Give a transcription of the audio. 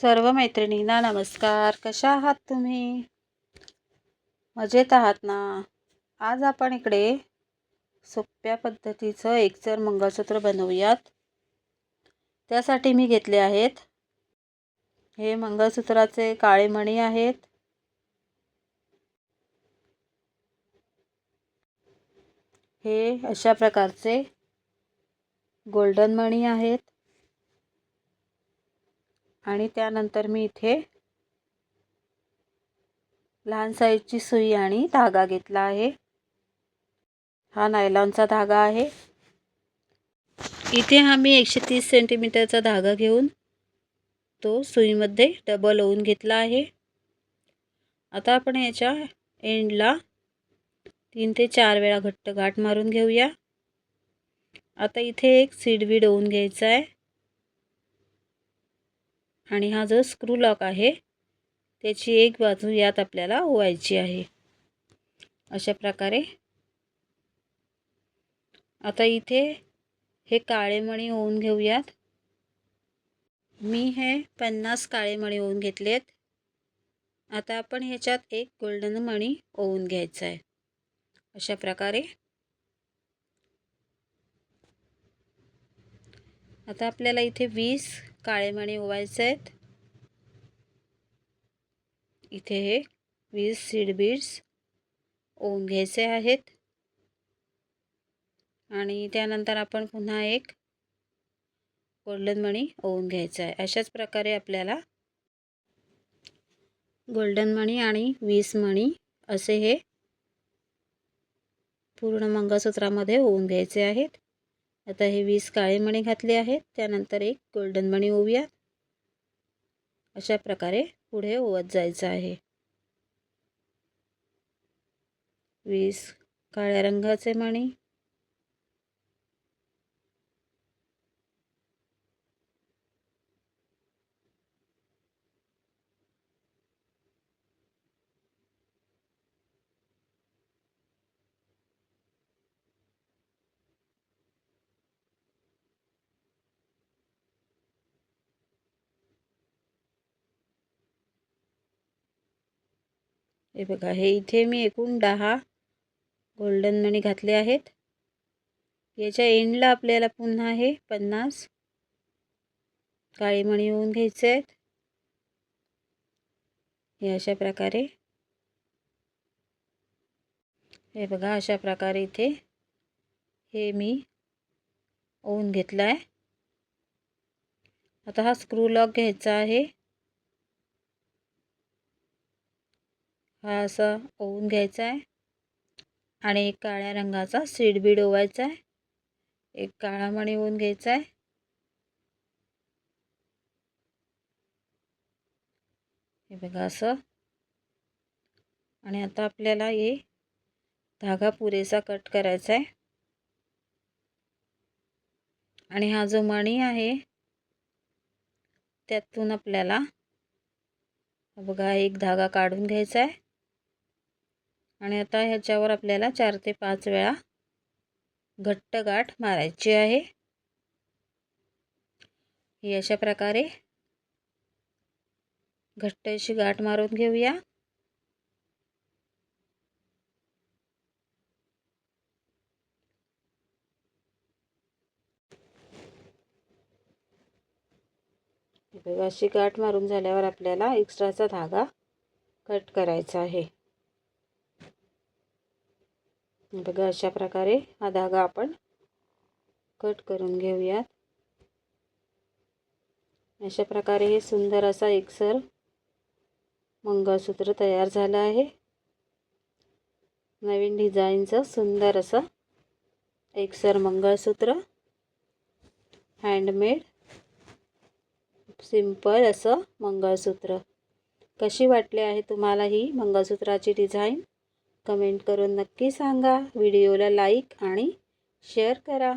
सर्व मैत्रिणींना नमस्कार. कशा आहात तुम्ही? मजेत आहात ना? आज आपण इकडे सोप्या पद्धतीचं एकचर मंगळसूत्र बनवूयात. त्यासाठी मी घेतले आहेत. हे मंगळसूत्राचे काळे मणी आहेत. हे अशा प्रकारचे गोल्डन मणी आहेत. आणि त्यानंतर मी इथे लहान साईजची सुई आणि धागा घेतला आहे. हा नायलॉनचा धागा आहे. इथे हा मी एकशे तीस सेंटीमीटरचा धागा घेऊन तो सुईमध्ये डबल होऊन घेतला आहे. आता आपण याच्या एंडला तीन ते चार वेळा घट्ट गाठ मारून घेऊया. आता इथे एक सीडवीड होऊन घ्यायचा आहे. आणि हा जो स्क्रू लॉक आहे त्याची एक बाजू यात आपल्याला ओवायची आहे. अशा प्रकारे. आता इथे हे काळेमणी होऊन घेऊयात. मी हे पन्नास काळेमणी मणी घेतले घेतलेत. आता आपण ह्याच्यात एक गोल्डन मणी ओवून घ्यायचा आहे. अशा प्रकारे. आता आपल्याला इथे वीस काळेमणी ओवायचे आहेत. इथे हे वीस सीड बीड्स ओवून घ्यायचे आहेत. आणि त्यानंतर आपण पुन्हा एक गोल्डन मणी ओवून घ्यायचा आहे. अशाच प्रकारे आपल्याला गोल्डन मणी आणि वीस मणी असे हे पूर्ण मंगळसूत्रामध्ये होऊन घ्यायचे आहेत. आता हे वीस काळे मणी घातले आहेत. त्यानंतर एक गोल्डन मणी ओवूया. अशा प्रकारे पुढे ओवत जायचं आहे. वीस काळ्या रंगाचे मणी. हे बघा हे इथे मी एकूण दहा गोल्डन मणी घातले आहेत. याच्या एंडला आपल्याला पुन्हा हे पन्नास काळी मणी येऊन घ्यायचे आहेत. हे अशा प्रकारे. हे बघा अशा प्रकारे इथे हे मी ओवून घेतला आहे आता हा स्क्रू लॉक घ्यायचा आहे. हा असा ओवून घ्यायचा आहे. आणि एक काळ्या रंगाचा सीडबीड ओवायचा आहे. एक काळा मणी ओवून घ्यायचा आहे. हे बघा असं. आणि आता आपल्याला हे धागा पुरेसा कट करायचा आहे. आणि हा जो मणी आहे त्यातून आपल्याला बघा एक धागा काढून घ्यायचा आहे. आणि आता ह्याच्यावर आपल्याला चार ते पाच वेळा घट्ट गाठ मारायची आहे. ही अशा प्रकारे घट्ट अशी गाठ मारून घेऊया. अशी गाठ मारून झाल्यावर आपल्याला एक्स्ट्राचा धागा कट करायचा आहे. बघा अशा प्रकारे हा धागा आपण कट करून घेऊयात. अशा प्रकारे हे सुंदर असा एकसर मंगळसूत्र तयार झालं आहे. नवीन डिझाईनचं सुंदर असं एकसर मंगळसूत्र हँडमेड सिंपल असं मंगळसूत्र. कशी वाटली आहे तुम्हाला ही मंगळसूत्राची डिझाईन? कमेंट करून नक्की सांगा. व्हिडिओला लाईक आणि शेअर करा.